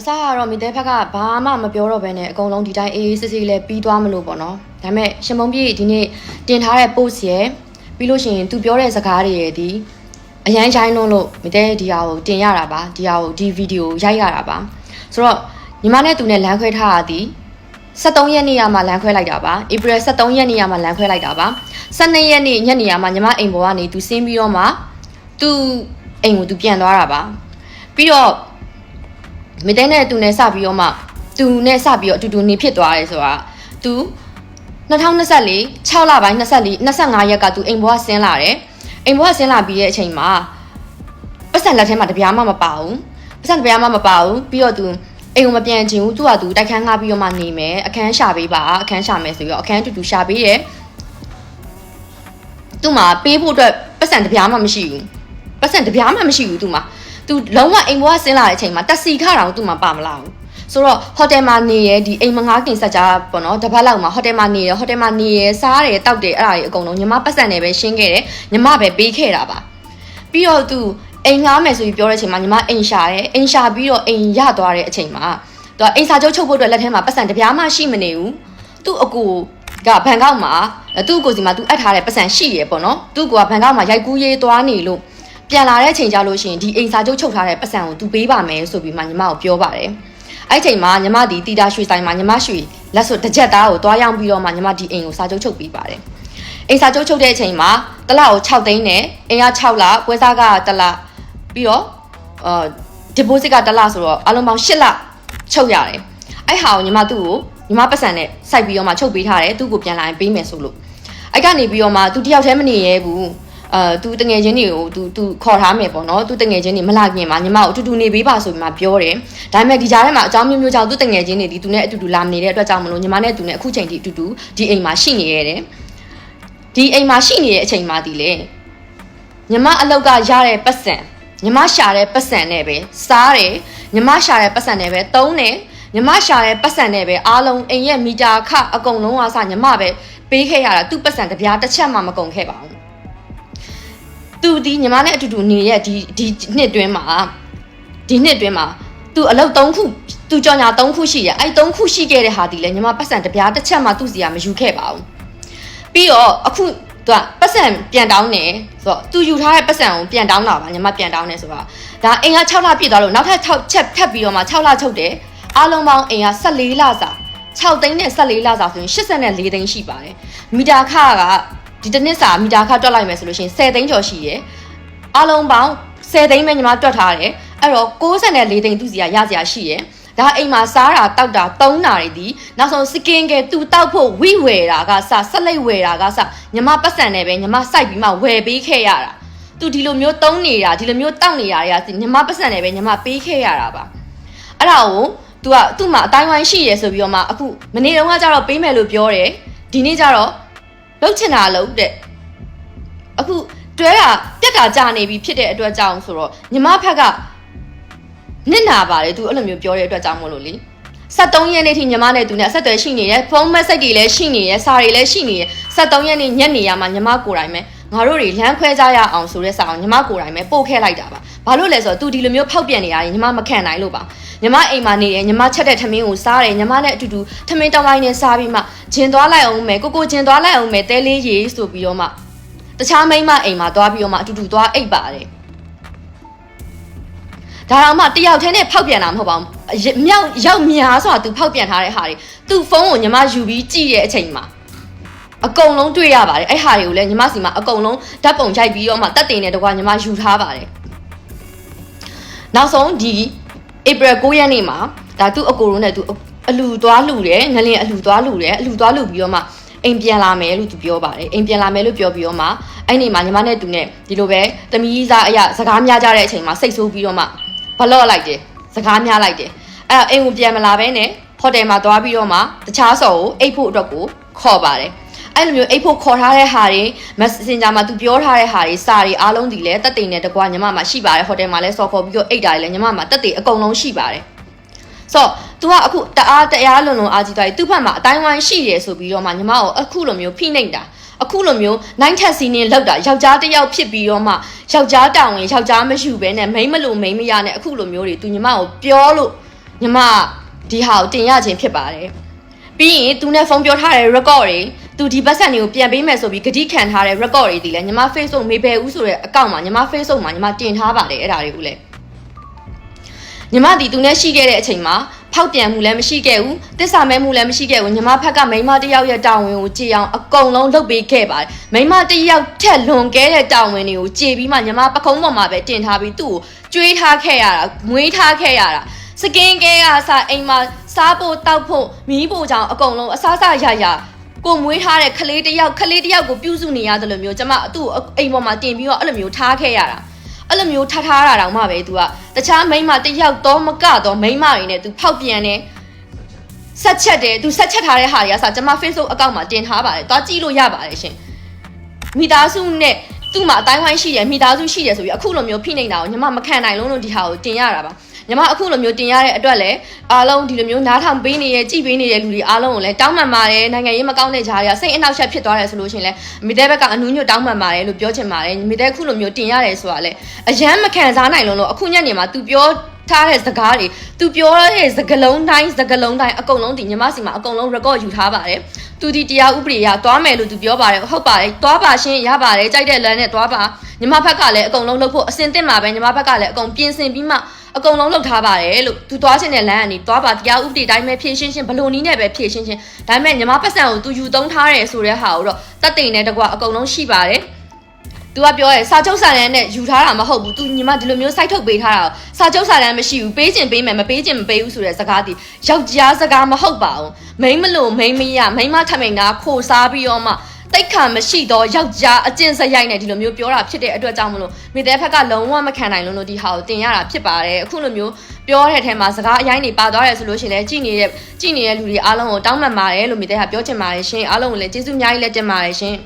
အစားကတော့မိသေးဖက်ကဘာမှမပြောတော့ဘဲနဲ့အကုန်လုံးဒီတိုင်းအေးအေးဆေးဆေးလေးပြီးသွားမလို့ပေါ့နော်ဒါပေမဲ့ရှင်မုံပြည့်ဒီနေ့တင်ထားတဲ့ post ရယ်ပြီးလို့ရှိရင်သူပြောတဲ့စကားတွေရယ်ဒီအရန်ချိုင်းလုံးလို့မိသေးဒီဟာကိုတင်ရတာပါဒီဟာကိုဒီဗီဒီယိုရိုက်ရတာပါဆိုတော့ညီမနဲ့သူနဲ့လမ်းခွဲထားရသည်73ရက်နေ့ရမှာလမ်းခွဲလိုက်တာပါဧပြီ73ရက်နေ့ရမှာလမ်းခွဲလိုက်တာပါ12ရက်နေ့ညနေရမှာညီမအိမ်ပေါ်ကနေသူဆင်းပြီးတော့မှသူအိမ်ကိုသူပြန်သွားတာပါပြီးတော့ မိတဲ့နဲ့သူနဲ့စပြီးတော့မှသူနဲ့စပြီးတော့အတူတူနေဖြစ်သွားတယ်ဆိုတာသူ2024 6လပိုင်း24 25ရက်ကသူအိမ်ဘွားဆင်းလာတယ်အိမ်ဘွားဆင်းလာပြီးတဲ့အချိန်မှာပတ်စံလက်ထဲမှာတပြားမှမပါဘူးပတ်စံတပြားမှမပါဘူးပြီးတော့သူအိမ်ကိုမပြန်ချင်ဘူးသူကသူတိုက်ခန်းငှားပြီးတော့မှနေမယ်အခန်းရှာပေးပါအခန်းရှာမယ်ဆိုပြီးတော့အခန်းအတူတူရှာပေးတယ်သူ့မှာပေးဖို့အတွက်ပတ်စံတပြားမှမရှိဘူးပတ်စံတပြားမှမရှိဘူးသူ့မှာ သူလုံးဝအိမ်ဘွားဆင်းလာတဲ့အချိန်မှာတက်စီခတောင်သူ့မှာပါမလာဘူးဆိုတော့ဟိုတယ်မှာနေရဒီအိမ်မငားခင်ဆက်ကြပေါ့နော်တပတ်လောက်မှာဟိုတယ်မှာနေရဟိုတယ်မှာနေရစားတယ်တောက်တယ်အဲ့ဒါတွေအကုန်လုံးညီမပတ်စံနေပဲရှင်းခဲ့တယ်ညီမပဲပေးခဲ့တာပါပြီးတော့သူအိမ်ငားမယ်ဆိုပြီးပြောတဲ့အချိန်မှာညီမအိမ်ရှာတယ်အိမ်ရှာပြီးတော့အိမ်ရသွားတဲ့အချိန်မှာသူအိမ်စာချုပ်ချုပ်ဖို့အတွက်လက်ထဲမှာပတ်စံတပြားမှရှိမနေဘူးသူ့အကူကဘန်ကောက်မှာသူ့အကိုစီမှာသူအပ်ထားတဲ့ပတ်စံရှိရပေါ့နော်သူ့ကဘန်ကောက်မှာရိုက်ကူးရေးသွားနေလို့ ပြန်လာတဲ့အချိန်ကြလို့ရှိရင်ဒီအိမ်စာချုပ်ချုပ်ထားတဲ့ပတ်စံကိုသူပေးပါမယ်ဆိုပြီးမှညီမကိုပြောပါတယ်အဲ့ချိန်မှာညီမဒီတီတာရွှေဆိုင်မှာညီမရွှေလက်စွပ်တစ်ချက်သားကိုတွားရောက်ပြီးတော့မှညီမဒီအိမ်ကိုစာချုပ်ချုပ်ပေးပါတယ်အိမ်စာချုပ်ချုပ်တဲ့အချိန်မှာတစ်လကို6သိန်းနဲ့အိမ်က6လပွဲစားကတစ်လပြီးတော့အာ deposit ကတစ်လဆိုတော့အလုံးပေါင်း8လချုပ်ရတယ်အဲ့ဟာကိုညီမသူ့ကိုညီမပတ်စံနဲ့စိုက်ပြီးတော့မှချုပ်ပေးထားတယ်သူ့ကိုပြန်လာရင်ပေးမယ်ဆိုလို့အဲ့ကနေပြီးတော့မှသူတယောက်တည်းမနေရဲဘူး အာသူတငယ်ချင်းတွေကိုသူသူခေါ်ထားမယ်ပေါ့နော်သူတငယ်ချင်းတွေမလာခင်မှာညီမကိုအတူတူနေပေးပါဆိုပြီးမှပြောတယ်ဒါပေမဲ့ဒီကြားထဲမှာအကြောင်းမျိုးမျိုးကြောင့်သူတငယ်ချင်းတွေဒီသူနဲ့အတူတူလာမနေတဲ့အတွက်ကြောင့်မလို့ညီမနဲ့သူနဲ့အခုချိန်ထိအတူတူဒီအိမ်မှာရှိနေရတယ်ဒီအိမ်မှာရှိနေတဲ့အချိန်မှာဒီလေညီမအလောက်ကရတဲ့ပတ်စံညီမရှာတဲ့ပတ်စံနဲ့ပဲစားတယ်ညီမရှာတဲ့ပတ်စံနဲ့ပဲတုံးတယ်ညီမရှာတဲ့ပတ်စံနဲ့ပဲအားလုံးအိမ်ရဲ့မီတာခအကုန်လုံးအားစညီမပဲပေးခဲ့ရတာသူ့ပတ်စံတစ်ပြားတစ်ချက်မှမကုန်ခဲ့ပါဘူး သူဒီညီမနဲ့အတူတူနေရဒီဒီနှစ်တွင်းမှာဒီနှစ်တွင်းမှာသူအလုပ်၃ခုသူကြော်ညာ၃ခုရှိရအဲ့၃ခုရှိခဲ့တဲ့ဟာဒီလေညီမပတ်စံတစ်ပြားတစ်ချက်မှသူ့စီကမယူခဲ့ပါဘူးပြီးတော့အခုသူကပတ်စံပြန်တောင်းနေဆိုတော့သူယူထားတဲ့ပတ်စံကိုပြန်တောင်းတာပါညီမပြန်တောင်းနေဆိုတော့ဒါအိမ်က6လပြည့်သွားလို့နောက်ထပ်6ချက်ထပ်ပြီးတော့မှ6လချုပ်တယ်အားလုံးပေါင်းအိမ်က14လစာ6သိန်းနဲ့14လစာဆိုရင်84သိန်းရှိပါတယ်မီတာခက ဒီတစ်နှစ်စာမီတာခတွက်လိုက်မယ်ဆိုလို့ရှိရင်10သိန်းကျော်ရှိရယ်အလုံးပေါင်း10သိန်းပဲညီမတွက်ထားတယ်အဲ့တော့64သိန်းသူစီကရစရာရှိရယ်ဒါအိမ်မှာစားတာတောက်တာသုံးတာတွေဒီနောက်ဆုံးစကင်ကဲသူတောက်ဖို့ဝိဝယ်တာကစဆက်လိုက်ဝယ်တာကစညီမပတ်စံနေပဲညီမစိုက်ပြီးမှဝယ်ပေးခဲ့ရတာသူဒီလိုမျိုးသုံးနေတာဒီလိုမျိုးတောက်နေတာတွေကညီမပတ်စံနေပဲညီမပေးခဲ့ရတာပါအဲ့ဒါကို तू ကသူ့မှာအတိုင်းဝိုင်းရှိရယ်ဆိုပြီးတော့မှအခုမနေ့တုန်းကကျတော့ပေးမယ်လို့ပြောတယ်ဒီနေ့ကျတော့ လှုပ်ချင်တာလှုပ်တဲ့အခုတွဲတာပြက်တာကြာနေပြီဖြစ်တဲ့အတွက်ကြောင့်ဆိုတော့ညီမဖက်ကနစ်နာပါတယ်သူအဲ့လိုမျိုးပြောတဲ့အတွက်ကြောင့်မို့လို့လေ73ရက်နေ့ထိညီမနဲ့သူနဲ့အဆက်အသွယ်ရှိနေတယ်ဖုန်းမက်ဆေ့တွေလည်းရှိနေတယ်စာတွေလည်းရှိနေတယ်73ရက်နေ့ညနေရမှာညီမကိုယ်တိုင်ပဲငါတို့တွေလမ်းခွဲကြရအောင်ဆိုတဲ့စာအောင်ညီမကိုယ်တိုင်ပဲပို့ခဲ့လိုက်တာပါဘာလို့လဲဆိုတော့သူဒီလိုမျိုးဖောက်ပြန်နေတာညီမမခံနိုင်လို့ပါ ညီမအိမ်မှာနေတယ်ညီမချက်တဲ့ထမင်းကိုစားတယ်ညီမနဲ့အတူတူထမင်းတောင်းပိုင်းနဲ့စားပြီးမှဂျင်သွားလိုက်အောင်မယ်ကိုကိုဂျင်သွားလိုက်အောင်မယ်တဲလေးရေဆိုပြီးတော့မှတခြားမိန်းမအိမ်မှာသွားပြီးတော့မှအတူတူသွားအိပ်ပါတယ်ဒါတော့မှတယောက်တည်းနဲ့ဖောက်ပြန်တာမဟုတ်ပါဘူးအရမြောက်ရောက်များဆိုတာ तू ဖောက်ပြန်ထားတဲ့ဟာတွေ तू ဖုန်းကိုညီမယူပြီးကြည့်တဲ့အချိန်မှာအကုန်လုံးတွေ့ရပါတယ်အဲ့ဟာတွေကိုလည်းညီမစီမှာအကုန်လုံးဓာတ်ပုံရိုက်ပြီးတော့မှတက်တင်တဲ့တကွာညီမယူထားပါတယ်နောက်ဆုံးဒီ ဧပြီ9ရက်နေ့မှာဒါသူ့အကိုရုံးနဲ့သူအလူသွားလူတယ်ငလင်အလူသွားလူတယ်အလူသွားလူပြီးတော့မှအိမ်ပြန်လာမယ်လို့သူပြောပါတယ်အိမ်ပြန်လာမယ်လို့ပြောပြီးတော့မှအဲ့နေ့မှာညီမနဲ့သူနဲ့ဒီလိုပဲတမီးစားအရာစကားများကြတဲ့အချိန်မှာစိတ်ဆိုးပြီးတော့မှဘလော့လိုက်တယ်စကားများလိုက်တယ်အဲ့တော့အိမ်ကိုပြန်မလာဘဲနဲ့ဟိုတယ်မှာသွားပြီးတော့မှတခြားဆော်ကိုအိတ်ဖို့အတွက်ကိုခေါ်ပါတယ် အဲ့လိုမျိုးအိတ်ဖို့ခေါ်ထားတဲ့ဟာတွေ Messenger မှာသူပြောထားတဲ့ဟာတွေစာတွေအားလုံးဒီလဲတက်တိန်နဲ့တကွာညီမမှာရှိပါတယ်ဟိုတယ်မှာလဲဆော်ခေါ်ပြီးတော့အိတ်တာတွေလဲညီမမှာတက်တိန်အကုန်လုံးရှိပါတယ်ဆိုတော့ तू ကအခုတအားတရားလွန်လွန်အားကြီးသွားပြီသူ့ဘက်မှာအတိုင်းဝိုင်းရှိတယ်ဆိုပြီးတော့မှညီမကိုအခုလိုမျိုးဖိနှိပ်တာအခုလိုမျိုးနိုင်ထက်စီနေလောက်တာယောက်ျားတစ်ယောက်ဖြစ်ပြီးတော့မှယောက်ျားတောင်ဝင်ယောက်ျားမယူဘဲနဲ့မိန်းမလို့မိန်းမရနဲ့အခုလိုမျိုးတွေသူညီမကိုပြောလို့ညီမဒီဟာကိုတင်ရခြင်းဖြစ်ပါတယ်ပြီးရင်သူနဲ့ဖုန်းပြောထားတဲ့ record တွေ သူဒီပတ်စံတွေကိုပြန်ပေးမယ်ဆိုပြီးဂတိခံထားတဲ့ record တွေဒီလဲညီမ Facebook မေဘယ်ဦးဆိုတဲ့အကောင့်မှာညီမ Facebook မှာညီမတင်ထားပါတယ်အဲ့ဒါတွေကိုလည်းညီမဒီသူနဲ့ရှိခဲ့တဲ့အချိန်မှာဖောက်ပြန်မှုလည်းမရှိခဲ့ဘူးတစ္ဆာမဲမှုလည်းမရှိခဲ့ဘူးညီမဖက်ကမိန်းမတစ်ယောက်ရဲ့တာဝန်ကိုကြည်အောင်အကုန်လုံးလုပ်ပေးခဲ့ပါတယ်မိန်းမတစ်ယောက်ထက်လွန်ခဲ့တဲ့တာဝန်တွေကိုကြည်ပြီးမှညီမပခုံးပေါ်မှာပဲတင်ထားပြီးသူ့ကိုကျွေးထားခဲ့ရတာမွေးထားခဲ့ရတာစကင်ကဲအစားအိမ်မှာစားဖို့တောက်ဖို့မီးဖို့ကြောင့်အကုန်လုံးအစားစားရရ ကိုမွေးထားတဲ့ခလေးတစ်ယောက်ခလေးတစ်ယောက်ကိုပြုစုနေရတယ်လို့မျိုးကျမသူ့ကိုအိမ်ပေါ်မှာတင်ပြီးတော့အဲ့လိုမျိုးထားခဲ့ရတာ အဲ့လိုမျိုးထားထားတာတောင်မှပဲ तू ကတခြားမိန်းမတစ်ယောက်တော့မကတော့မိန်းမတွေနဲ့ तू ဖောက်ပြန်တယ်ဆက်ချက်တယ် तू ဆက်ချက်ထားတဲ့ဟာတွေကစကျွန်မ Facebook အကောင့်မှာတင်ထားပါတယ်။သွားကြည့်လို့ရပါတယ်ရှင်။မိသားစုနဲ့သူ့မှာအတိုင်းဝိုင်းရှိတယ်မိသားစုရှိတယ်ဆိုပြီးအခုလိုမျိုးဖိနေတာကိုညီမမခံနိုင်လုံးလို့ဒီဟာကိုတင်ရတာပါ။ ညီမအခုလိုမျိုးတင်ရတဲ့အတွက်လည်းအားလုံးဒီလိုမျိုးနားထောင်ပေးနေရကြည်ပေးနေတဲ့လူတွေအားလုံးကိုလည်းတောင်းပန်ပါတယ်နိုင်ငံရေးမကောင်းတဲ့ကြားရစိတ်အနှောက်အယှက်ဖြစ်သွားတယ်ဆိုလို့ရှိရင်လည်းမိသားဘက်ကအနူးညွတ်တောင်းပန်ပါတယ်လို့ပြောချင်ပါတယ်မိသားအခုလိုမျိုးတင်ရတယ်ဆိုတာလည်းအယမ်းမခံစားနိုင်လုံးလို့အခုညနေမှာ तू ပြောထားတဲ့စကားတွေသူပြောတဲ့စကလုံးတိုင်းစကလုံးတိုင်းအကုန်လုံးဒီညီမစီမှာအကုန်လုံး record ယူထားပါတယ်သူဒီတရားဥပဒေရသွားမယ်လို့သူပြောပါတယ်ဟုတ်ပါတယ်သွားပါရှင်ရပါတယ်ကြိုက်တဲ့လမ်းနဲ့သွားပါညီမဘက်ကလည်းအကုန်လုံးလုပ်ဖို့အစင်တင်မှာပဲညီမဘက်ကလည်းအကုန်ပြင်ဆင်ပြီးမှ အကုန်လုံးလုပ်ထားပါတယ်လို့သူသွားခြင်းတဲ့လမ်းကနေသွားပါတရားဥပဒေတိုင်းပဲဖြည့်ရှင်းရှင်းဘလို့နီးနဲ့ပဲဖြည့်ရှင်းရှင်းဒါပေမဲ့ညီမပတ်စံကိုသူယူသုံးထားတယ်ဆိုတဲ့ဟာကိုတော့တက်တိန်နဲ့တကွာအကုန်လုံးရှိပါတယ်။ तू ကပြောရဲစာချုပ်စာတမ်းနဲ့ယူထားတာမဟုတ်ဘူး तू ညီမဒီလိုမျိုးစိုက်ထုတ်ပေးထားတာစာချုပ်စာတမ်းမရှိဘူးပေးချင်ပေးမယ်မပေးချင်မပေးဘူးဆိုတဲ့စကားဒီယောက်ျားစကားမဟုတ်ပါဘူးမိန်းမလို့မိန်းမရမိန်းမထမိန်တာခိုစားပြီးတော့မှ တိတ်ခါမရှိတော့ယောက်ျားအကျင့်စရိုက်နဲ့ဒီလိုမျိုးပြောတာဖြစ်တဲ့အတွက်ကြောင့်မလို့မိတဲ့ဖက်ကလုံးဝမခံနိုင်လို့လို့ဒီဟာကိုတင်ရတာဖြစ်ပါတယ်အခုလိုမျိုးပြောတဲ့အထက်မှာစကားအရင်နေပါသွားတယ်ဆိုလို့ရှိရင်လည်းကြည်နေတဲ့ကြည်နေတဲ့လူတွေအားလုံးကိုတောင်းပန်ပါတယ်လို့မိတဲ့ကပြောချင်ပါတယ်ရှင်အားလုံးကိုလည်းကျေးဇူးအများကြီးလက်တင်ပါတယ်ရှင်